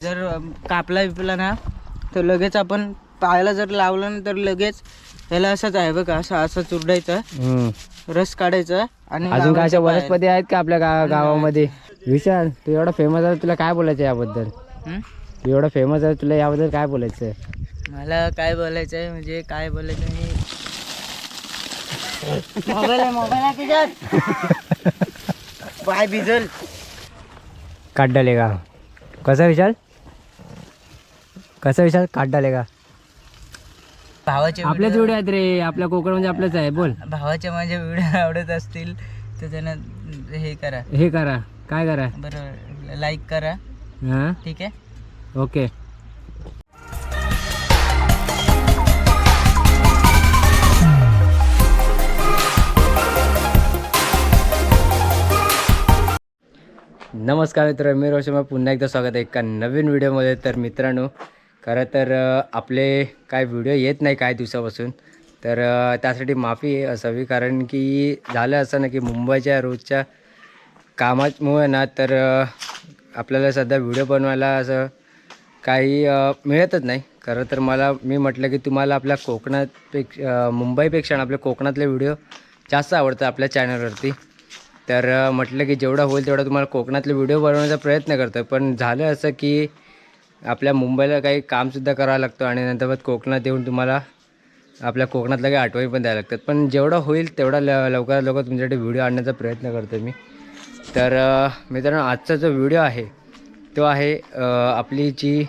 जर कापला बिपला ना तर लगेच आपण पायाला जर लावलं ना तर लगेच ह्याला असंच आहे बघा असं असं चुरडायचं. रस काढायचा आणि अजून काय अशा. वनस्पती आहेत का आपल्या गा गावामध्ये? विचार तू एवढा फेमस आहे तुला काय बोलायचं याबद्दल? तू एवढा फेमस आहे तुला याबद्दल काय बोलायचं मला काय बोलायचं आहे म्हणजे काय बोलायचं मी? मोबाईल आहे मोबाईल आहे त्याच्यात पाय भिजल काट डालेगा कसा विशाल? कसा विशाल? काट डालेगा भावाचे आपल्याच व्हिडिओ आहेत रे आपल्या कोकण म्हणजे आपलंच आहे बोल. भावाचे माझे व्हिडिओ आवडत असतील तर त्यांना हे करा. हे करा काय करा? बरं लाईक करा. हां? ठीक आहे? ओके. नमस्कार मित्र मी रोशन पुन्हा एकदा स्वागत आहे एका नवीन व्हिडिओमध्ये तर मित्रांनो खरं तर आपले काय व्हिडिओ येत नाही काही दिवसापासून. तर त्यासाठी माफी असावी कारण की झालं असं ना की मुंबईच्या रोजच्या कामामुळे ना तर आपल्याला सध्या व्हिडिओ बनवायला असं काही मिळतच नाही. खरं तर मला मी म्हटलं की तुम्हाला आपल्या कोकणातपेक्षा मुंबईपेक्षा ना आपल्या कोकणातले व्हिडिओ जास्त आवडतात आपल्या चॅनलवरती तर म्हटलं की जेवढा होईल तेवढा तुम्हाला कोकणातले व्हिडिओ बनवण्याचा प्रयत्न करतो पण झालं असं की आपल्या मुंबईला काही कामसुद्धा करावं लागतं आणि नंतर मग कोकणात येऊन तुम्हाला आपल्या कोकणातल्या काही आठवणी पण द्यायला लागतात. पण जेवढं होईल तेवढा ल लवकरात लवकर तुमच्याकडे व्हिडिओ आणण्याचा प्रयत्न करतो मी. तर मित्रांनो आजचा जो व्हिडिओ आहे तो आहे आपली जी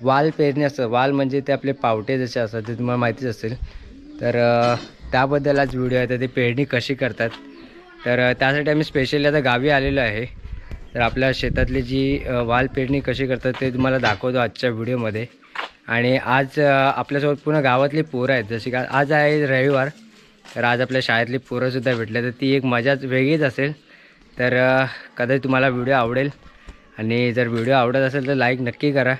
वाल पेरणी असतं वाल म्हणजे ते आपले पावटे जसे असतात ते तुम्हाला माहितीच असेल. तर त्याबद्दल आज व्हिडिओ आहे तर ते पेरणी कशी करतात? तर त्यासाठी आम्ही स्पेशली आता गावी आलेलो आहे. तर आपल्या शेतातली जी वाल पेरणी कशी करतात ते तुम्हाला दाखवतो आजच्या व्हिडिओमध्ये. आणि आज आपल्यासोबत पूर्ण गावातली पोरं आहेत. जशी का आज आहे रविवार तर आज आपल्या शाळेतली पोरंसुद्धा भेटले. तर ती एक मजाच वेगळीच असेल. तर कदाचित तुम्हाला व्हिडिओ आवडेल. आणि जर व्हिडिओ आवडत असेल तर लाईक नक्की करा.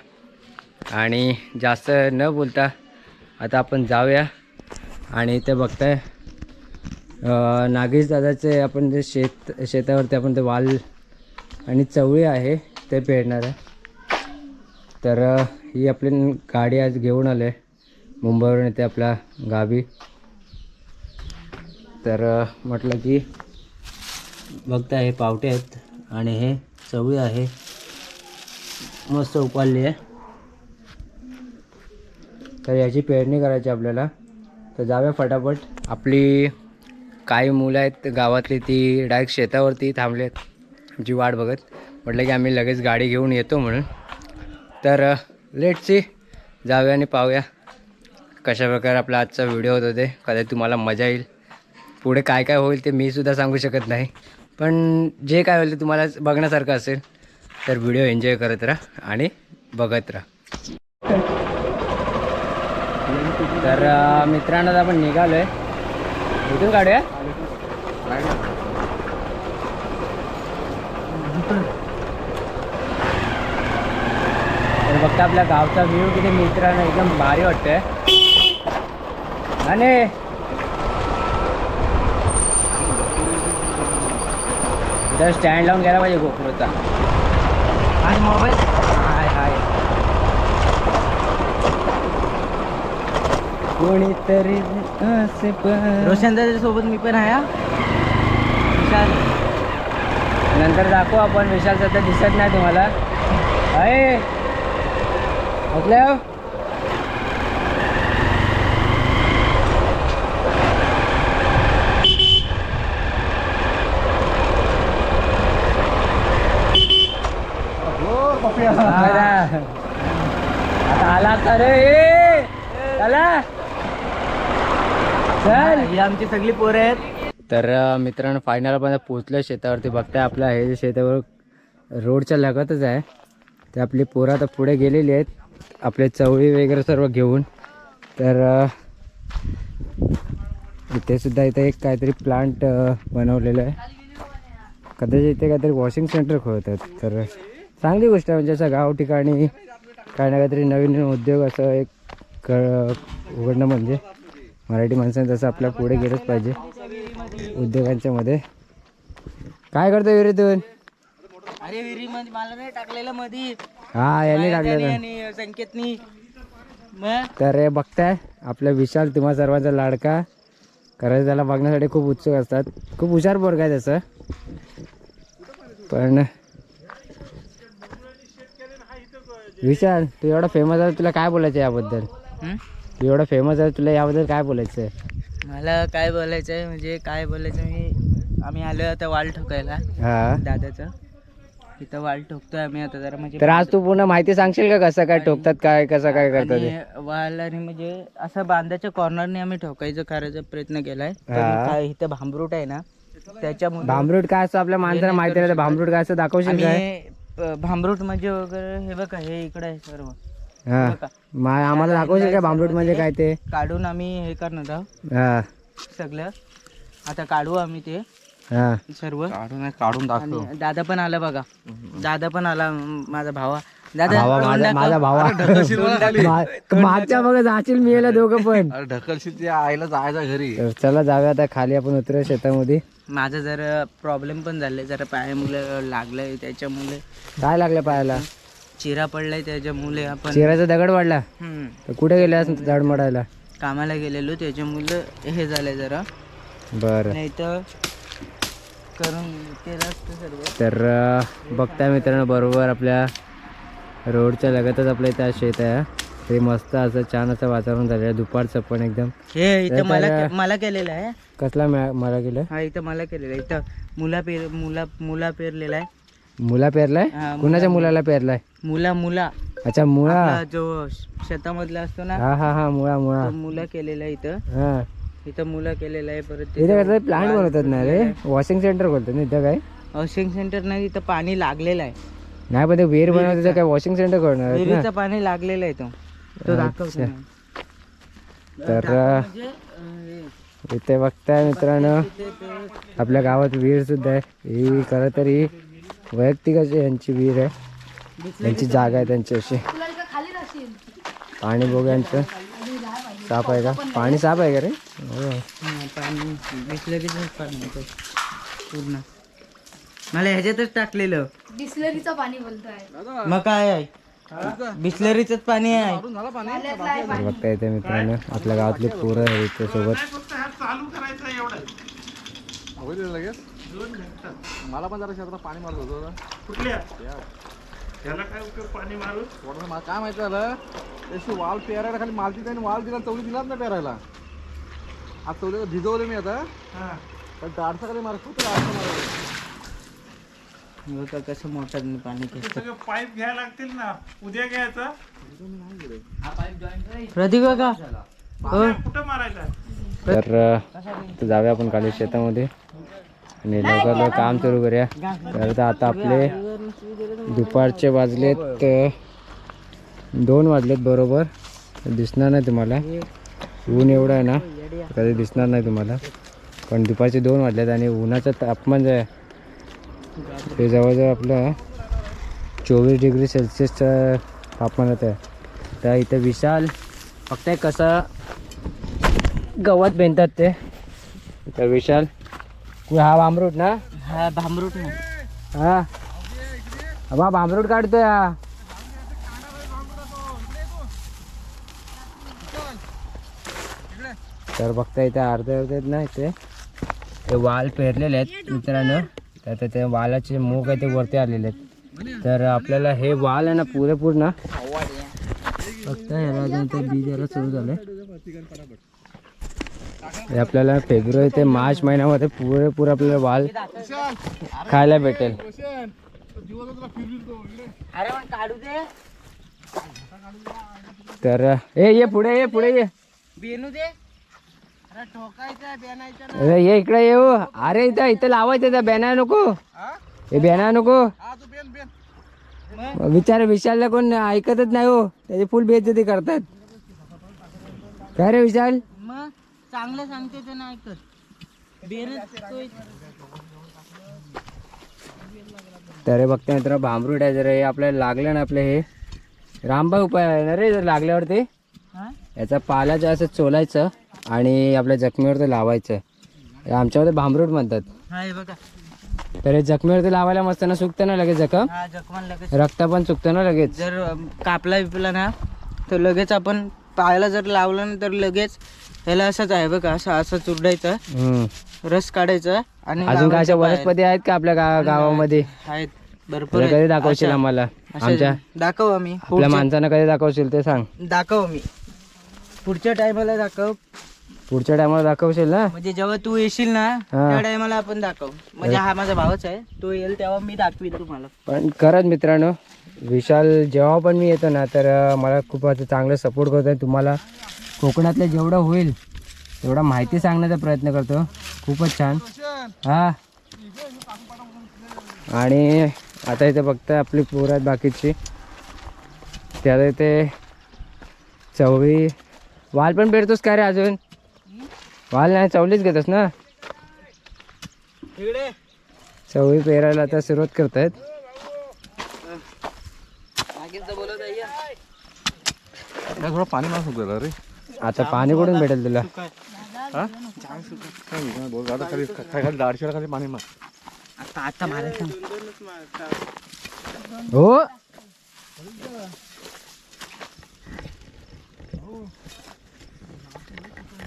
आणि जास्त न बोलता आता आपण जाऊया. आणि ते बघताय नागेश दादाचे आपण जे शेत शेतावरती आपण ते वाल आणि चवळी आहे ते पेरणार आहे. तर ही आपली गाडी आज घेऊन आले. मुंबईवरून येते आपल्या गावी. तर म्हटलं की बघता हे पावटे आहेत आणि हे चवळी आहे. मस्त उपाडली आहे. तर याची पेरणी करायची आपल्याला. तर जाऊया फटाफट. आपली काही मुलं आहेत गावातली ती डायरेक्ट शेतावरती थांबले आहेत जी वाट बघत. म्हटलं की आम्ही लगेच गाडी घेऊन येतो म्हणून. तर लेटची जाऊया आणि पाहूया कशा प्रकारे आपला आजचा व्हिडिओ होत होते. कदाचित तुम्हाला मजा येईल. पुढे काय काय होईल ते मी सुद्धा सांगू शकत नाही. पण जे काय होईल ते तुम्हाला बघण्यासारखं असेल तर व्हिडिओ एन्जॉय करत राहा आणि बघत राहा. तर अ, मित्रांनो आपण निघालो आहे इथून काढूया? तर बघता आपल्या गावचा व्ह्यू किती मित्रांनो एकदम भारी वाटतोय. आणि इथं स्टँड लावून गेला पाहिजे गोपुरचा आज मोबाईल? हाय हाय. कोणीतरी असे पण- रोशन दादा सोबत मी पण आहे. विशाल. नंतर दाखवू आपण. विशाल सध्या दिसत नाही तुम्हाला. अय म्हटलं हो. आता आला तर चला चल. ही आमची सगळी पोरं आहेत. तर मित्रांनो फायनल आपण शेतावरती. बघताय आपलं हे जे शेतावर रोडच्या लगतच आहे. ते आपली पोरं आता पुढे गेलेली आहेत. आपले चवळी वगैरे सर्व घेऊन. तर अ, इथे सुद्धा इथे एक काहीतरी प्लांट बनवलेलं आहे. कदाचित इथे काहीतरी वॉशिंग सेंटर खोलतात तर चांगली गोष्ट आहे. म्हणजे असं गाव ठिकाणी काही ना काहीतरी नवीन नवीन उद्योग असं एक क उघडणं म्हणजे मराठी माणसाने तसं आपल्या पुढे गेलंच पाहिजे. उद्योगांच्या मध्ये. काय करतो विहिरीतून अरे विहिरी मध्ये मला नाही टाकलेलं मधी. हा यांनी टाकलेलं. संकेतनी. तर हे बघताय आपला विशाल तुम्हा सर्वांचा लाडका. खरंच त्याला बघण्यासाठी खूप उत्सुक असतात. खूप हुशार पोरगा आहे त्याचं. पण विशाल तू एवढा फेमस आहे तुला काय बोलायचं याबद्दल? तू एवढा फेमस आहे तुला याबद्दल काय बोलायचं? मला काय बोलायचं आहे म्हणजे काय बोलायचं मी आम्ही आलो आता वाल ठोकायला हा. दादाचं. इथं वाल ठोकतोय आम्ही आता जरा म्हणजे तर आज तू पूर्ण माहिती सांगशील का कसं काय ठोकतात काय कसं काय करतात ते? आणि वाल आणि म्हणजे असं बांधाच्या कॉर्नरने आम्ही ठोकायचं करायचा प्रयत्न केलाय. हा. काय इथं भांबरूट आहे ना त्याच्यामुळे भांबरूट काय असतं आपल्या माणसाला माहिती नाही तर भांबरूट काय असं दाखवशील काय? आणि भांबरूट म्हणजे वगैरे हे बघा हे इकडे आहे सर्व. हा. बघा. मा- आम्हाला दाखवशील काय भांबरूट म्हणजे काय ते? काढून आम्ही हे करणार आहोत. हा. सगळं. आता काढू आम्ही ते. हा. सर्व. काढून काढून आणि दादा पण आला बघा. दादा पण आला म- माझा भावा. दादा भावा तोंड माझा दाखव. माझा भावा. मा- मागच्या बघा जाशील मी याला दोघं पण. ढकलशील त्या आईला जायचा घरी. तर चला जाऊया आता खाली आपण उतरूया शेतामध्ये. माझं जरा प्रॉब्लेम पण झाले जरा पायामुळे लागलंय त्याच्यामुळे. काय लागलं पायाला? चिरा पडलाय त्याच्यामुळे आपण चिराचा दगड वाढला? हम्म, तर कुठे गेले असं झाड मडायला कामाला गेलेलो त्याच्यामुळे हे झालंय जरा. बरं. नाही तर करून केलं असतं सर्व. तर अं, बघताय मित्रांनो बरोबर आपल्या रोडच्या लगतच आपल्या इथं शेत आहे ते मस्त असं छान असं वातावरण झालं आहे दुपारचं पण एकदम. हे इथं मला मला केलेलं आहे. कसला मॅ- मला गेलं हा इथं मला केलेलं आहे. इथं मुला पेर मुला मुला पेरलेला आहे. मुला पेरलाय? हा, कुणाच्या मुलाला पेरलाय? मुला मुला. अच्छा मुळा. आपला जो शेतामधला असतो ना हा हा हा मुळा मुळा. तो मुला केलेला आहे इथं. हा. इथं मुला केलेला आहे परत इथे प्लांट बनवतात ना रे? वॉशिंग सेंटर बोलतात ना इथं काय हाऊसिंग सेंटर नाही इथं पाणी लागलेलं आहे. नाही पण ते विहीर बनवतात तर काय वॉशिंग सेंटर करणार आहेत ना. विहिरीचं पाणी लागलेलं आहे तो. तो दाखवतो मी. तर अं, म्हणजे, अं, हे, इथे बघताय मित्रांनो ते- ते- आपल्या गावात विहीर सुद्धा आहे. ही खरं तर ही वैयक्तिक अशी यांची विहीर आहे. यांची जागा आहे त्यांची अशी. पाणी बघू यांचं. साफ आहे का? पाणी साफ आहे का रे? हो. हा, पाणी ते. पूर्ण मला ह्याच्यातच टाकलेलं. डिस्लरीचं पाणी बोलतोय. मग काय आहे? बिसलरीचंच पाणी आहे. बघता येते मित्रांनो आपल्या गावातली पोरं आहे सोबत होईल लगेच. मला पण जरा शेतात पाणी मारत होतो. थोडंसं मला काय माहिती झालं? वाल पेरायला खाली मालती त्याने वाल दिला चवली दिलाच ना पेरायला. आज चवली भिजवले मी आता. पण दाडसा कधी मारत होतं दाडसा बघा कसं पाणी खेचतं पाईप घ्यायला लागतील ना? उद्या घ्यायचा? प्रदीप का हो कुठं मारायचा? तर अं, जाऊया आपण खाली शेतामध्ये. आणि लवकर लवकर काम सुरू करूया. तर आता आपले दुपारचे वाजलेत दोन वाजलेत बरोबर. दिसणार नाही तुम्हाला. ऊन एवढं आहे ना कधी दिसणार नाही तुम्हाला. पण दुपारचे दोन वाजलेत आणि उन्हाचं तापमान जे आहे ते जवळजवळ आपलं चोवीस डिग्री सेल्सिअसच्या तापमानात आहे. तर इथं विशाल फक्त कसं गवत बेनतात ते. तर विशाल हा बांबरूट ना? हा भांबरूट नाही हा. बा बांबरूट काढतोय हा. तर बघता इथे अर्धे अर्धे नाही ना ते वाल पेरलेले आहेत मित्रांनो. तर ते- वालाचे मूग आहे ते वरती आलेले आहेत. तर आपल्याला हे वाल आहे ना पुरेपूर ना. फक्त ह्याला ते बीज यायला सुरू झालंय. हे आपल्याला फेब्रुवारी ते मार्च महिन्यामध्ये पुरेपूर आपल्याला वाल खायला भेटेल. अरे पण काढू दे. तर ए ये पुढे ये पुढे ये. बेनू दे. अरे ठोकायचं बेनायचं अरे ये इकडे ये हो. अरे इथं इथं लावायचं त्या बॅनर नको. हे? बॅनर नको. विचार विशालला कोण ऐकतच नाही हो. त्याची फुल बेइज्जती करतात. काय रे विशाल? मग चांगलं सांगते ते नाही ऐकत. बेनच तो तर हे बघते मित्र भांबरूट आहे जर हे आपल्याला लागलं ना आपलं हे. रामबा उपाय आहे ना रे जर लागल्यावरती? हा? याचा पाला जे असं चोलायचं आणि आपल्या जखमीवर ते लावायचं आमच्यामध्ये भांबरूट म्हणतात. तर हे जखमेवरती लावायला मस्त ना सुकतं ना लगेच जखम? रक्त पण सुकतं ना लगेच. जर कापला बिपला ना तर लगेच आपण पायाला जर लावलं ना तर लगेच ह्याला असंच आहे बघा असं असं चुरडायचं. रस काढायचं आणि अजून काय अशा लावायचं वनस्पती आहेत का आपल्या गा गावामध्ये. आहेत. भरपूर आहेत. कधी दाखवशील अशा- आम्हाला? अशा आमच्या दाखव आम्ही. आपल्या माणसांना कधी दाखवशील ते सांग. दाखव आम्ही पुढच्या टायमाला दाखव. पुढच्या टायमाला दाखवशील ना? म्हणजे जेव्हा तू येशील ना. त्या टायमाला आपण दाखव. म्हणजे हा माझा भावच आहे. तो येईल तेव्हा मी दाखवीन तुम्हाला. पण खरंच मित्रांनो विशाल जेव्हा पण मी येतो ना तर अं, मला खूप असं चांगलं सपोर्ट करतो आहे तुम्हाला कोकणातलं जेवढं होईल तेवढा माहिती सांगण्याचा प्रयत्न करतो. खूपच छान. हा. आणि आता इथे फक्त आपली पोरं आहेत बाकीची. त्यात इथे चवळी वाल पण पेरतोस का रे अजून? वाल नाही चवळीच घेतोस ना? चवळी पेरायला आता सुरुवात करतायत. काय थोडं पाणी मास होतं रे. आता पाणी कुठून भेटेल तुला? हा? दाडशीला खाली पाणी मार आता आता मारायचं हो?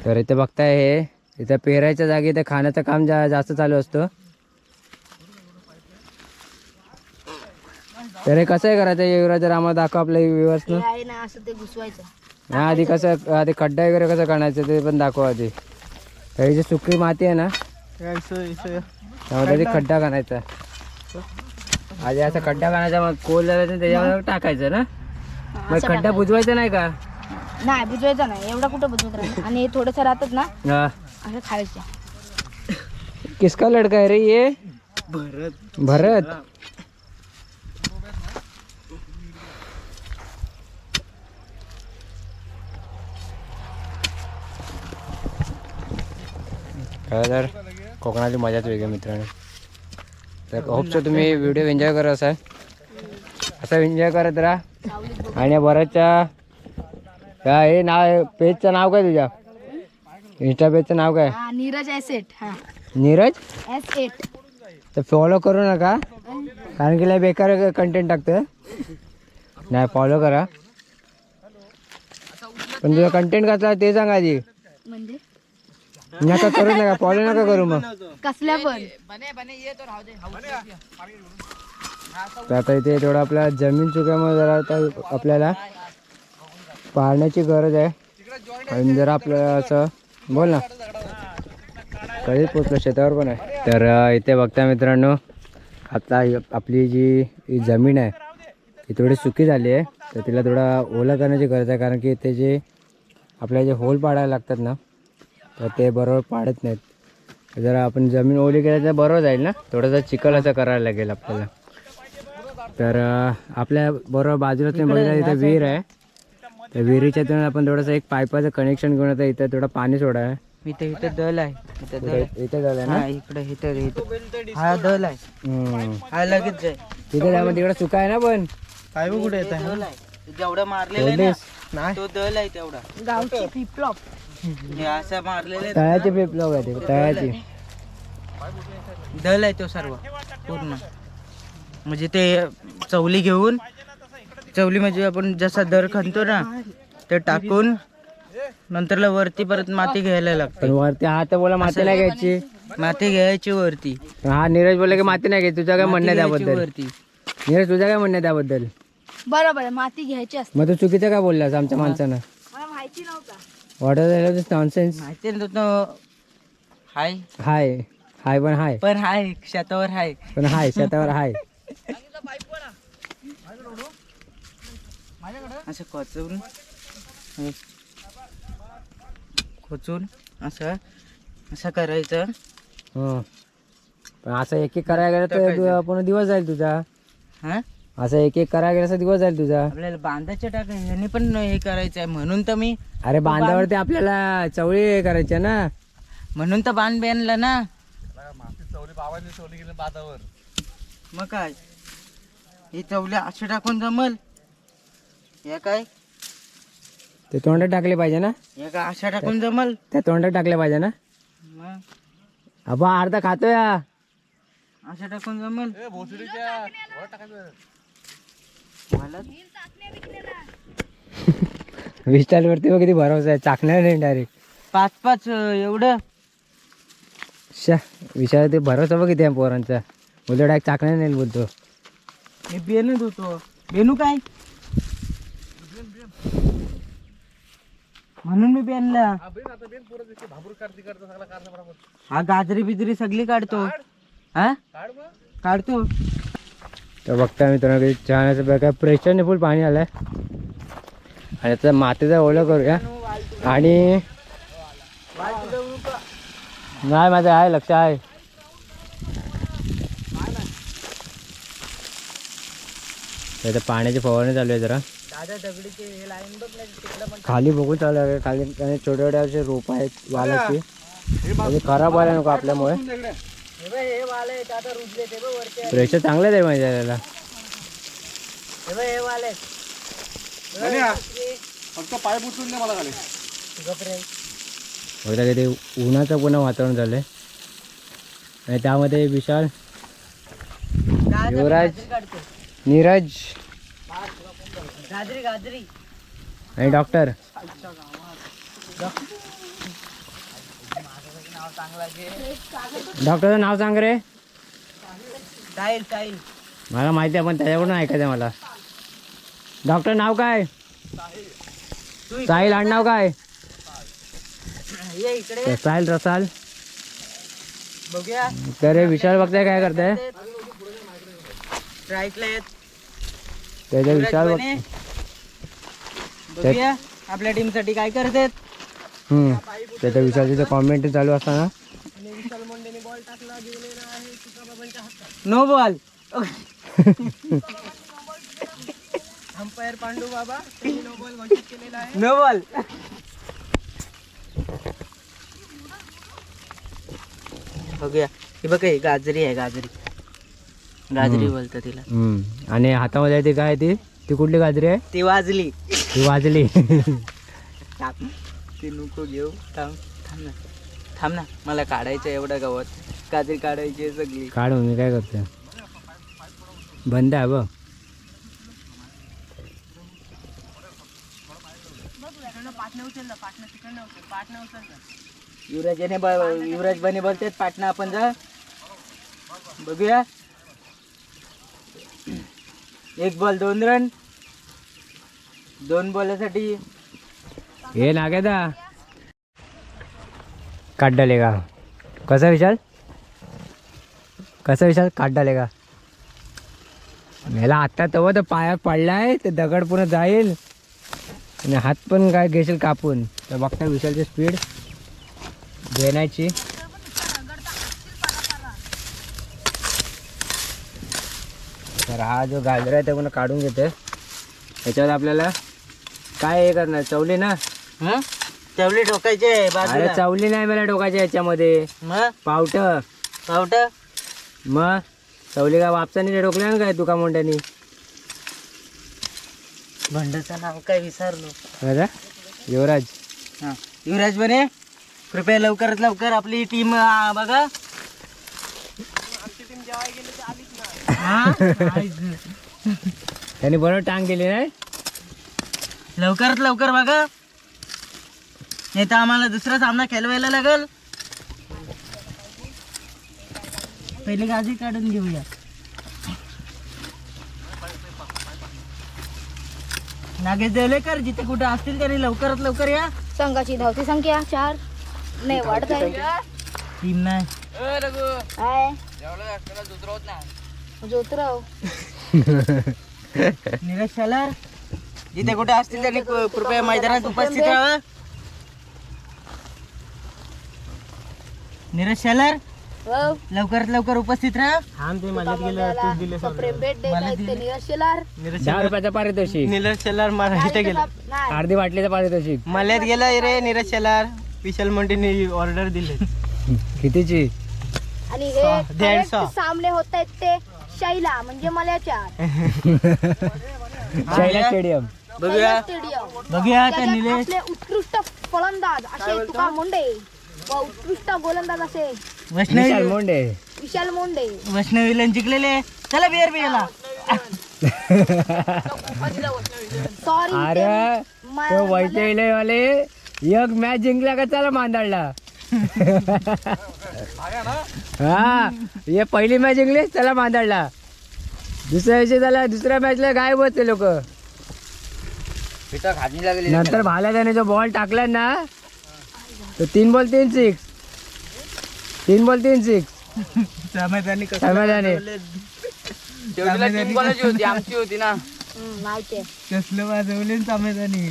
तर इथे बघताय हे. इथे पेरायच्या जागी इथे खाण्याचं काम जा जास्त चालू असतं. तर हे कसं आहे करायचं? युवराज आम्हाला दाखव आपल्या व्ह्युअर्सनं आहे ना असं ते घुसवायचं. नाही आधी कसं आधी खड्डा वगैरे कसं काढायचं ते पण दाखव आधी. तर ही जी सुकी माती आहे ना त्यामध्ये खड्डा काढायचा आधी असा खड्डा काढायचा मग कोल झाला त्याच्यावर टाकायचं ना? मग खड्डा बुजवायचा नाही का? नाही बुजवायचं नाही. एवढा कुठं बुजवत आणि थोडंसं राहतात ना हा. असं खायचं. किसका लड़का है रे ये? भरत. भरत? खरं तर कोकणाची मजाच वेगळी मित्रांनो. तर होपसो तुम्ही व्हिडिओ एन्जॉय करत असाल. असं एन्जॉय करत राहा. आणि बऱ्याचच्या या हे नाव पेजचं नाव काय तुझ्या? इंस्टा पेजचं नाव काय? Neeraj at Neeraj? S at तर फॉलो करू नका. कारण की लय बेकार कंटेंट टाकतं नाही फॉलो करा. पण तुझा कंटेंट कसला ते सांग आधी. म्हणजे? नका करू नका फॉलो नका करू मग. कसल्या पण. तर आता इथे थोडं आपल्या जमीन चुक्यामुळे जरा आता आपल्याला पाळण्याची गरज आहे. आणि जरा आपलं असं बोल ना. कधीच पोचलं शेतावर पण आहे. तर इथे बघता मित्रांनो आता आपली जी ही जमीन आहे ती थोडी सुकी झाली आहे. तर तिला थोडा ओला करण्याची गरज आहे कारण की ते जे आपल्याला जे होल पाडायला लागतात ना तर ते बरोबर पाडत नाहीत. जरा आपण जमीन ओली केलं तर बरोबर जाईल ना? थोडंसं चिखल असं करायला लागेल आपल्याला. तर आपल्या बरोबर बाजूला तुम्ही बघितलं इथे विहीर आहे. त्या विहिरीच्या इथून आपण थोडंसं एक पाईपाचं कनेक्शन घेऊन आता इथं थोडं पाणी सोडा. आहे इथे इथे दल आहे. इथे दल आहे. इथे झालं ना? हा इकडे इथे इथे. हा दल आहे. हम्म. हा लगेच आहे तिथे जा, मग तिकडे सुका आहे ना पण? काय कुठे येत आहे. जेवढं मारलेलं आहे ना तो दल आहे तेवढा. गावची हे असं मारलेलं आहे तळ्याची पेपलॉग आहे ते तळ्याची. दल आहे तो सर्व पूर्ण. म्हणजे ते चवली घेऊन चवली म्हणजे आपण जसा दर खणतो ना ते टाकून नंतरला वरती परत माती घ्यायला लागते. पण वरती हा तर बोला माती नाही घ्यायची. माती घ्यायची वरती. हा नीरज बोलला की माती नाही घ्यायची. तुझं काय म्हणणं आहे घ्यायची त्याबद्दल? वरती. नीरज तुझं काय म्हणणं आहे त्याबद्दल? बरोबर आहे माती घ्यायची असते. मग तू चुकीचं काय बोललास आमच्या माणसानं? मला माहिती नव्हता. वॉटर नॉनसेन्स माहिती ना तो हाय. हाय. हाय पण हाय. पण हाय. शेतावर हाय. पण हाय. शेतावर हाय. असं खोचून हे. खोचून असं असं करायचं. हं. पण असं एक एक करायला गेलं तर तू- पूर्ण दिवस जाईल तुझा. हा? असं एक एक करायला गेलं दिवस जाईल तुझा. आपल्याला बांधाच्या टाका ह्याने पण हे करायचं आहे. म्हणून तर मी अरे बांधावरती आपल्याला चवळी हे करायची आहे ना. म्हणून तर बांध बांधला ना. माती चवली बाबांनी चवली गेली बादावर मग काय? हे चवल्या असे टाकून जमल? हे काय? ते तोंडात टाकले पाहिजे ना. हे काय अशा टाकून जमल? त्या तोंडात टाकले पाहिजे ना. मग? अबा अर्धा खातोय. अशा टाकून जमल? ए भोसडीच्या टाकायचं. विस्टाईल वरती बघ किती भरोसा आहे. चाकणार नाही डायरेक्ट पाच पाच एवढं? शा विचार ते भरोसा बघ किती आहे पोरांचा. उलट डायरेक्ट चाकणार नाही बोलतो. मी बेनच होतो बेनू काय? म्हणून मी बेनला हा बेन आता बेन पुरत दिसते भाबूर काढती करता सगळा काढता. बरोबर हा? गाजरी बिजरी सगळी काढतो हा काढतो. तर बघता मित्रांनो छान असं बघा प्रेशरने फुल पाणी आलंय. आणि आता मातीचा ओलं करूया. आणि नाही माझं आहे लक्ष आहे. तर पाण्याची फवारणी चालू आहे जरा. बघ खाली बघून चालू आहे. खाली आणि छोटे छोटे असे रोप आहेत वालाची. म्हणजे खराब व्हायला नको आपल्यामुळे. हे बघ वाले आहेत आता रुजले ते बघ वरती आले. प्रेशर चांगलंच आहे माझ्या याला हे बघ हे वाले आहेत. आणि हा, फक्त पाय पुसून दे मला खाली गप रे. बघता किती उन्हाचं पुन्हा वातावरण झालंय आणि त्यामध्ये विशाल गाजर- युवराज. गाजरी काढतो. नीरज गाजरी गाजरी आणि डॉक्टर डॉक्टरचं नाव सांग रे. मला माहिती आहे पण त्याच्याकडून ऐकायचं आहे मला. डॉक्टर नाव काय? साहिल आडनाव काय? साहिल रसाल हे विशाल बघताय काय करताय? त्याच्या विशाल बघ आपल्या टीमसाठी काय करतात. हम्म. त्याच्या विशालची कॉमेंट चालू असताना. नो बॉल अंपायर पांडू बाबा नो बॉल घोषित केलेला आहे नो बॉल बघूया. हे बघ हे गाजरी आहे गाजरी. गाजरी बोलतं तिला. आणि हातामध्ये आहे ती काय ती? ती कुठली गाजरी आहे? ती वाजली. ती वाजली. ती नको घेऊ. थांब थांब ना. थांब ना. मला काढायचं एवढं गवत. गाजरी काढायची आहे सगळी. काढ मी काय करते बंद आहे बघ. युवराजाने ब- युवराज बने बोलतात. पाटणा आपण जा. बघूया. एक बॉल दोन रन. दोन बॉलासाठी हे नागेदा। काट डालेगा। कसा विशाल? कसा विशाल? काट डालेगा। याला आता तेव्हा तर पाया पडलाय ते दगड पूर्ण जाईल. आणि हात पण काय घेशील कापून. तर बघता विशालची स्पीड घेण्याची तर हा जो गाजरा आहे ते पण काढून घेते. त्याच्यावर आपल्याला काय हे करणार? चवली ना? हं? ठोकायचे अरे बाजूला. चवली नाही मला डोकाच्या याच्यामध्ये. मग? पावट. पावट? मग? चवली का वापसाने डोकल्या ना काय तुका मोठ्यानी भंडचं नाव काय विसरलो. बघा युवराज. हा. युवराज बने कृपया लवकरात लवकर आपली टीम बघा. हा? त्यांनी बरोबर टांग केली नाही? लवकरात लवकर बघा. नाही तर आम्हाला दुसरा सामना खेळवायला लागल. पहिले गाजी काढून घेऊया. नागेश देवलेकर जिथे कुठे असतील तरी लवकरात लवकर या. संघाची धावती संख्या चार. नाही वाढत आहे. टीम नाही. जोतराव. नीरज शालर जिथे कुठे असतील त्यांनी कृपया मैदानात उपस्थित राहा. नीरज शालर हो. लवकरात लवकर उपस्थित राहा. कपडे भेट देत आहेत ते निरज शेलार. दहा रुपयाचा पारितोषिक. नीरज शेलार मला इथे गेला. नाही. अर्धी बाटलीचा पारितोषिक. मल्यात गेला रे नीरज शेलार. विशाल मंडीने ऑर्डर दिले. कितीची? आणि हे सहा- दीड correct सहा. सामने होत आहेत ते शैला म्हणजे मल्याच्या. शैला स्टेडियम. बघूया. स्टेडियम. बघूया त्या त्याच्यात निलेश. आपले उत्कृष्ट फलंदाज असे तुका मुंडे. व उत्कृष्ट गोलंदाज असे. विशाल वैष्णवी मोंडे. विशाल मोंडे. वैष्णवीला जिंकलेले. चला बिअर बियाला सॉरी अरे तो वाले एक मॅच जिंकला का चला मांदाडला? हा हे पहिली मॅच जिंकली चला मांदाडला. दुसऱ्या दिवशी झाला दुसऱ्या मॅचला गायब होते लोक. नंतर भाला त्याने जो बॉल टाकला ना तो तीन बॉल तीन सिक्स तीन बॉल तीन सिक्स समाधानी समाधानी आमची होती ना. माहितीये कसलं वाजवले समाधानी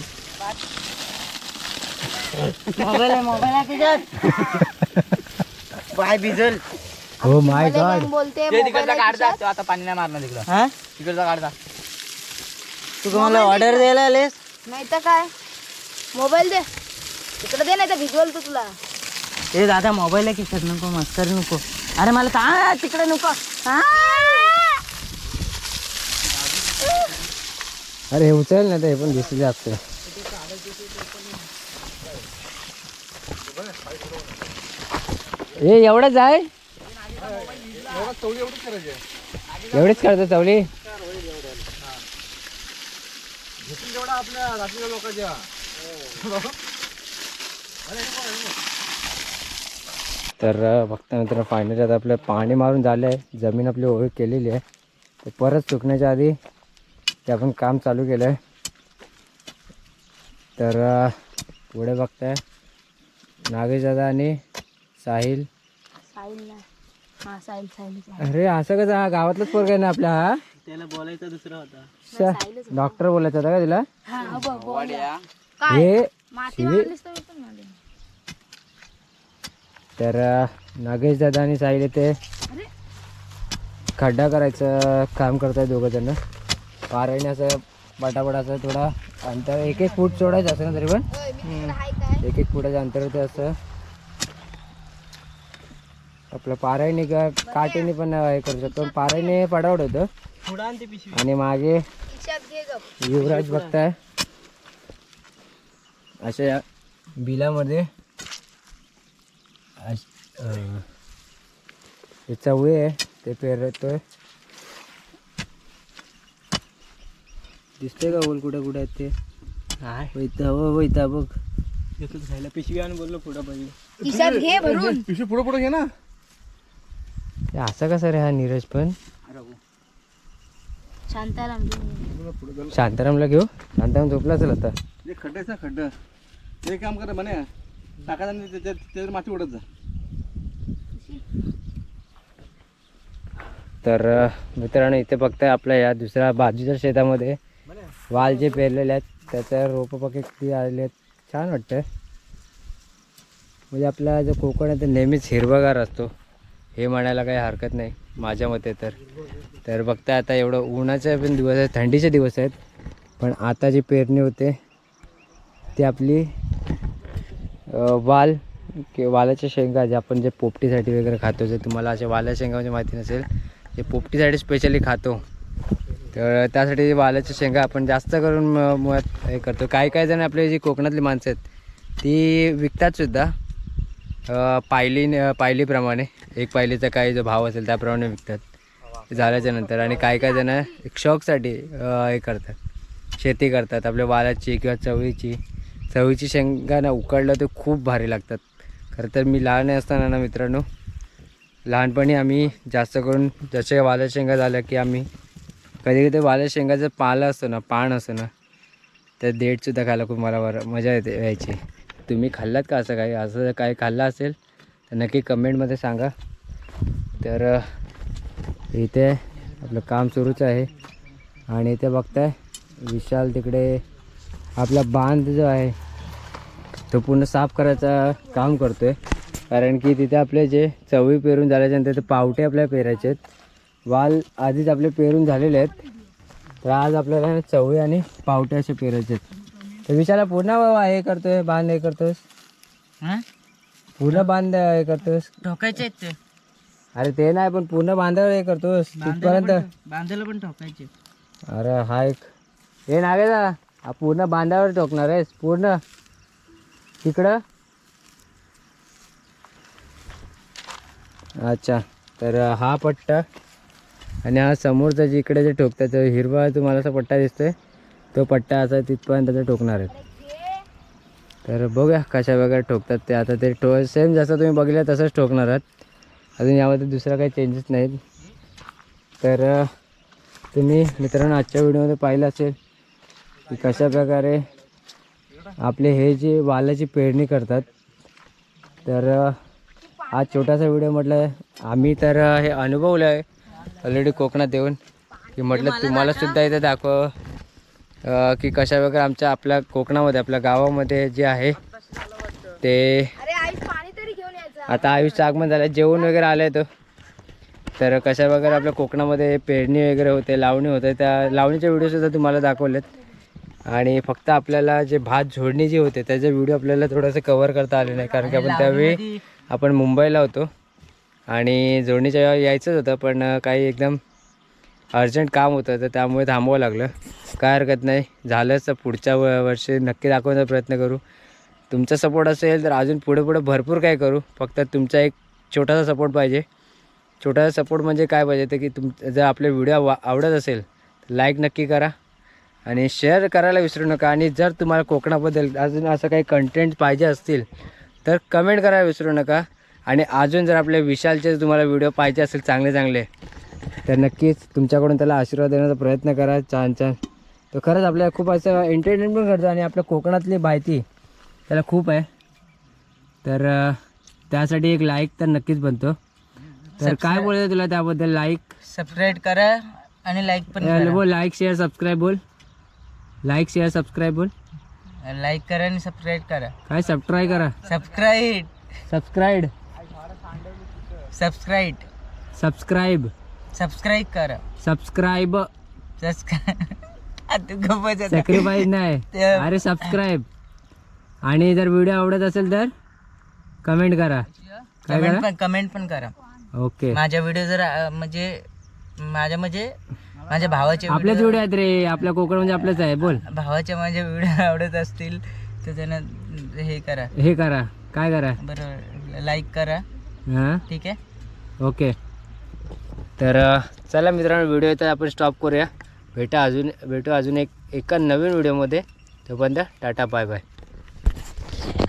मोबाईल आहे मोबाईल आहे त्याच्यात बाय भिजल हो माय गॉड. बोलते. आता पाणी नाही मारणार तिकडं. हा? तिकडचा काढता तू मला ऑर्डर द्यायला आलेस? नाही तर काय? मोबाईल दे. इकडे दे नाही तर भिजवल तू तुला. ए दादा मोबाईल आहे खिशात नको मस्करी नको. अरे मला का तिकडे नको. आ! अरे हे उचल ना ते पण दिसले असते ए एवढंच आहे? एवढंच करतो चवली जेवढा आपल्या रात्रीच्या लोकांच्या. तर बघता मित्र फायनली आता आपलं पाणी मारून झालं आहे. जमीन आपली ओळख केलेली आहे. तर परत सुकण्याच्या आधी ते आपण काम चालू केलं आहे. तर पुढे बघताय. नागेश दादा आणि साहिल. साहिल नाही हा साहिल साहिल. अरे असं कसं? हा गावातलाच पोरगा आहे ना आपला हा? त्याला बोलायचा दुसरा होता. डॉक्टर बोलायचा होता का तिला? हा बघ बोल. काय हे माती मारलीस तर नागेश दादा आणि साहिल ते खड्डा करायचं काम करताय दोघं जण. पारायने असं असं थोडा अंतर एक एक फूट सोडायचं असं ना तरी पण? एक एक फुटाचं अंतर ते असं. आपलं पारायने का काटेने पण हे करू शकतो. पारायने पडावड होतं. आणि ते पिशवी. आणि मागे युवराज बघताय. अशा बिलामध्ये हे चवळे आहे ते पेरतोय दिसतंय का बोल कुठे कुठे आहेत ते वैता हो वैता बघ खायला पिशवी आणि बोललो पुढं पाहिजे खिशात घे भरून पिशवी पुढे पुढे घे ना हे असं कसं रे हा नीरज पण शांताराम शांतारामला घेऊ शांताराम झोपला असेल आता जे खड्डे आहेत ना खड्ड ते काम करा म्हणे आणि त्याच्यात त्याच्यात माती उडत जा. तर मित्रांनो इथे बघताय आपल्या या दुसऱ्या बाजूच्या शेतामध्ये वाल जे पेरलेले आहेत. त्याच्या रोपं बघ किती आलेले आहेत. छान वाटतं म्हणजे आपला जो कोकण आहे ते नेहमीच हिरवागार असतो. हे म्हणायला काही हरकत नाही माझ्या मते तर. तर बघताय आता एवढं उन्हाचे पण दिवस आहेत थंडीचे दिवस आहेत. पण आता जी पेरणी होते ती आपली वाल कि वालाच्या शेंगा जे आपण जे पोपटीसाठी वगैरे खातो जे तुम्हाला अशा वाल्या शेंगा म्हणजे माहिती नसेल जे पोपटीसाठी स्पेशली खातो तर त्यासाठी वालाच्या शेंगा आपण जास्त करून म- मुळात हे करतो. काही काही जण आपले जी कोकणातली माणसं आहेत ती विकतातसुद्धा पायली पायलीप्रमाणे. एक पायलीचा काही जो भाव असेल त्याप्रमाणे विकतात. झाल्याच्यानंतर आणि काही काही जण एक शौकसाठी हे करतात. शेती करतात आपल्या वालाची किंवा चवळीची. चवळीची शेंगा ना उकडलं ते खूप भारी लागतात. खरं तर मी लहान असताना ना मित्रांनो लहानपणी आम्ही जास्त करून जसे वाल्या शेंगा झाल्या की आम्ही कधी कधी वाल्या शेंगाचं पालं असतो ना पान असतं ना तर देठसुद्धा खायला खूप मला बरं मजा येते यायची. तुम्ही खाल्लात का असं काही? असं जर काही खाल्लं असेल तर नक्की कमेंटमध्ये सांगा. तर इथे आपलं काम सुरूच आहे. आणि इथे बघताय विशाल तिकडे आपला बांध जो आहे तो पूर्ण साफ करायचा काम करतो आहे कारण की तिथे आपले जे चवळी पेरून झाल्याच्यानंतर ते पावटे आपल्याला पेरायचे आहेत. वाल आधीच आपले पेरून झालेले आहेत. तर आज आपल्याला चवळी आणि पावटे असे पेरायचे आहेत. तर विशाला पूर्ण हे करतोय बांध हे करतोस हा? पूर्ण बांध हे करतोस ठोकायचे आहेत ते. अरे ते नाही पण पूर्ण बांधावर हे करतोस तिथपर्यंत. बांधायला पण ठोकायचे अरे हा एक. हे नागे जा. हा पूर्ण बांधावर टोकणार आहेस पूर्ण. तिकडं अच्छा तर हा पट्टा आणि हा समोरचा जिकडे जे ठोकतात तो हिरवा तुम्हाला असा पट्टा दिसतोय. तो पट्टा असा तिथपर्यंत ते ठोकणार आहेत. तर बघूया कशा वगैरे ठोकतात ते. आता ते ठो सेम जसं तुम्ही बघितलं तसंच ठोकणार आहात. अजून यामध्ये दुसरा काही चेंजेस नाहीत. तर तुम्ही मित्रांनो आजच्या व्हिडिओमध्ये पाहिलं असेल की कशा प्रकारे आपले हे जे वालाची पेरणी करतात तर हा छोटासा व्हिडिओ म्हटलं आम्ही तर हे अनुभवलं आहे ऑलरेडी कोकणात येऊन की म्हटलं तुम्हाला सुद्धा इथे दाखव की कशा प्रकारे आमच्या आपल्या कोकणामध्ये आपल्या गावामध्ये जे आहे ते आता आयुषचं आगमन झालं जेवण वगैरे आलं आहे तो. तर कशा प्रकारे आपल्या कोकणामध्ये पेरणी वगैरे होते लावणी होते त्या लावणीचे व्हिडिओसुद्धा तुम्हाला दाखवलेत. आणि फक्त आपल्याला जे भात झोडणी जी होते त्याचे व्हिडिओ आपल्याला थोडंसं कवर करता आले नाही. कारण की आपण त्यावेळी आपण मुंबईला होतो. आणि जोडणीच्या वेळी यायचंच होतं पण काही एकदम अर्जंट काम होतं तर त्यामुळे थांबवावं लागलं. काय हरकत नाही. झालंच तर पुढच्या व वर्षी नक्की दाखवण्याचा प्रयत्न करू. तुमचा सपोर्ट असेल तर अजून पुढे पुढे भरपूर काय करू. फक्त तुमचा एक छोटासा सपोर्ट पाहिजे. छोटासा सपोर्ट म्हणजे काय पाहिजे? तर की तुम जर आपले व्हिडिओ वा आवडत असेल तर लाईक नक्की करा. आणि शेअर करायला विसरू नका. आणि जर तुम्हाला कोकणाबद्दल अजून असं काही कंटेंट पाहिजे असतील तर कमेंट करायला विसरू नका. आणि अजून जर आपले विशालचे तुम्हाला व्हिडिओ पाहिजे असेल चांगले चांगले तर नक्कीच तुमच्याकडून त्याला आशीर्वाद देण्याचा प्रयत्न करा. छान छान. तो खरंच आपल्याला खूप असं एंटरटेन पण करतो आणि आपल्या कोकणातली माहिती त्याला खूप आहे. तर त्यासाठी एक लाईक तर नक्कीच बनतो. तर काय बोलायचं तुला त्याबद्दल? लाईक सबस्क्राईब करा आणि लाईक पण करा. बोल लाईक शेअर सबस्क्राईब बोल. लाईक शेअर सबस्क्राईब बोल. लाईक करा आणि सबस्क्राईब करा. काय सबस्क्राईब करा. Subscribe subscribe subscribe subscribe subscribe करा. सबस्क्राईब सबस्क्राईब नाही. अरे सबस्क्राईब आणि जर व्हिडिओ आवडत असेल तर कमेंट करा. काय कमेंट करा? पण कमेंट पण करा. ओके माझ्या व्हिडिओ जर म्हणजे माझ्या म्हणजे माझ्या भावाचे video- व्हिडिओ आहेत रे आपल्या कोकण म्हणजे आपलेच आहे बोल. भावाचे माझे व्हिडिओ आवडत असतील तर त्यांना हे करा. हे करा. काय करा? बरोबर लाईक करा. हां? ठीक आहे? ओके. तर चला मित्रांनो व्हिडिओ इथं आपण स्टॉप करूया. भेटा अजून भेटू अजून एक एका नवीन व्हिडिओमध्ये तोपर्यंत टाटा बाय बाय